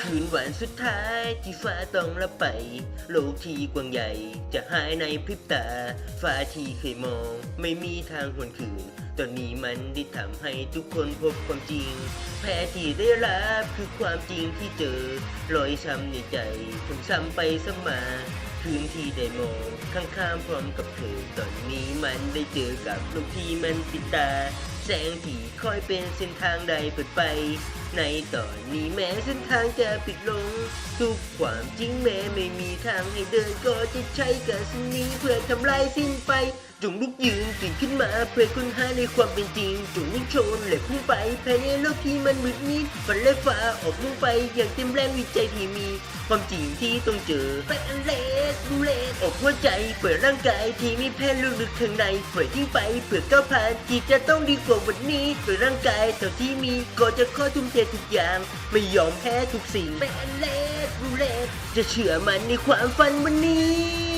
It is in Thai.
คืนวันสุดท้ายที่ฟ้าต้องรับไป โลกที่กว้างใหญ่ จะหายในพริบตา ฟ้าที่เคยมอง ไม่มีทางหวนคืน ตอนนี้มันได้ทำให้ทุกคนพบความจริง แพ้ที่ได้รับคือความจริงที่เจอ รอยช้ำในใจผมซ้ำไปซ้ำมาคืนที่ได้มองข้างๆพร้อมกับเธอ ตอนนี้มันได้เจอกับโลกที่มันปิดตา สงที่คอยเป็นเส้นทางใดเปิดไป ในตอนนี้แม้เส้นทางจะปิดลง ทุกความจริงแม้ไม่มีทางให้เดินก็จะใช้กระสุนนี้เพื่อทำลายสิ้นไป จงลุกยืนตื่นขึ้นมาเพื่อค้นหาในความเป็นจริง จงยิ่งชนและพุ่งไปภายในโลกที่มันมืดมิดฝันและฟ้าออกมุ่งไปอย่างเต็มแรงวิจัยที่มี ความจริงที่ต้องเจอเป็นเล สบูเลสอกหัวใจ เปิดร่างกายที่มีแพ้ลึกๆข้างในปล่อยทิ้งไปเผื่อก้าวผ่านที่จะต้องดีกว่าวันนี้เปิดร่างกายเท่าที่มีก็จะขอทุ่มเททุกอย่าง ไม่ยอมแพ้ทุกสิ่งเป็นเลสบูเลสจะเชื่อมันในความฝันวันนี้